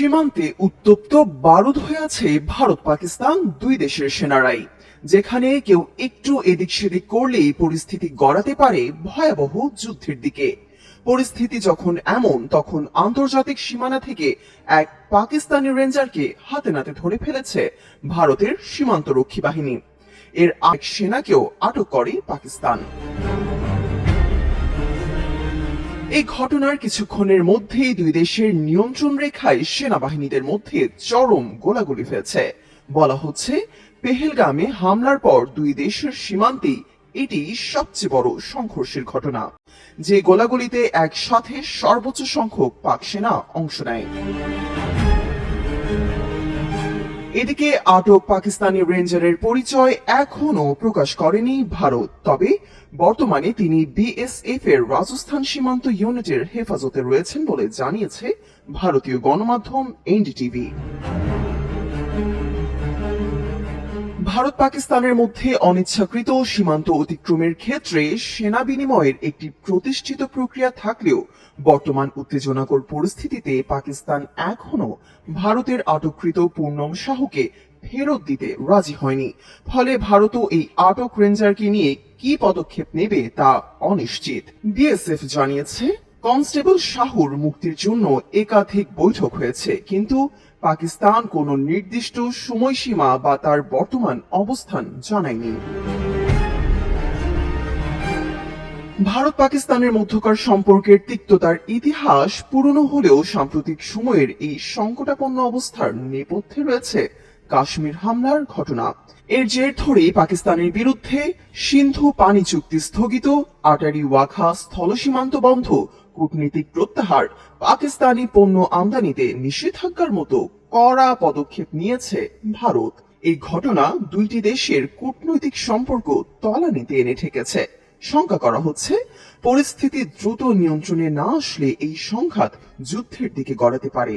সীমান্তে উত্তপ্ত বারুদ হয়ে আছে ভারত পাকিস্তান দুই দেশের সেনারাই, যেখানে কেউ একটু এদিক সেদিক করলেই পরিস্থিতি গড়াতে পারে ভয়াবহ যুদ্ধের দিকে। পরিস্থিতি যখন এমন, তখন আন্তর্জাতিক সীমানা থেকে এক পাকিস্তানি রেঞ্জারকে হাতে নাতে ধরে ফেলেছে ভারতের সীমান্তরক্ষী বাহিনী। এর এক সেনাকেও আটক করে পাকিস্তান। এই ঘটনার কিছুক্ষণের মধ্যেই দুই দেশের নিয়ন্ত্রণ রেখায় সেনাবাহিনীদের মধ্যে চরম গোলাগুলি হয়েছে বলা হচ্ছে, পেহেলগামে হামলার পর দুই দেশের সীমান্তে এটি সবচেয়ে বড় সংঘর্ষের ঘটনা, যে গোলাগুলিতে একসাথে সর্বোচ্চ সংখ্যক পাক সেনা অংশ নেয়। এদিকে আটক পাকিস্তানি রেঞ্জারের পরিচয় এখনও প্রকাশ করেনি ভারত। তবে বর্তমানে তিনি বিএসএফ এর রাজস্থান সীমান্ত ইউনিটের হেফাজতে রয়েছেন বলে জানিয়েছে ভারতীয় গণমাধ্যম এনডিটিভি। ভারত পাকিস্তানের মধ্যে অনিচ্ছাকৃত সীমান্ত অতিক্রমের ক্ষেত্রে সেনা বিনিময়ের একটি প্রতিষ্ঠিত প্রক্রিয়া থাকলেও বর্তমান উত্তেজনাকর পরিস্থিতিতে পাকিস্তান এখনও ভারতের আটককৃত পূর্ণম শাহকে ফেরত দিতে রাজি হয়নি। ফলে ভারতও এই আটক রেঞ্জারকে নিয়ে কি পদক্ষেপ নেবে তা অনিশ্চিত। বিএসএফ জানিয়েছে কনস্টেবল শাহুর মুক্তির জন্য একাধিক বৈঠক হয়েছে, কিন্তু পাকিস্তান কোনো নির্দিষ্ট সময়সীমা বা তার বর্তমান অবস্থান জানায়নি। ভারত পাকিস্তানের মধ্যকার সম্পর্কের তিক্ততার ইতিহাস পুরনো হলেও সাম্প্রতিক সময়ের এই সংকটাপন্ন অবস্থার নেপথ্যে রয়েছে কাশ্মীর হামলার ঘটনা। এর জের ধরেই পাকিস্তানের বিরুদ্ধে সিন্ধু পানি চুক্তি স্থগিত। আটারি ওয়াখা স্থল সীমান্ত বন্ধ। কূটনীতিক প্রত্যাহার। পাকিস্তানি পণ্য আমদানিতে নিষেধাজ্ঞার মতো কড়া পদক্ষেপ নিয়েছে ভারত। এই ঘটনা দুইটি দেশের কূটনৈতিক সম্পর্ক তলানিতে এনে ঠেকেছে। শঙ্কা করা হচ্ছে, পরিস্থিতি দ্রুত নিয়ন্ত্রণে না আসলে এই সংঘাত যুদ্ধের দিকে গড়াতে পারে।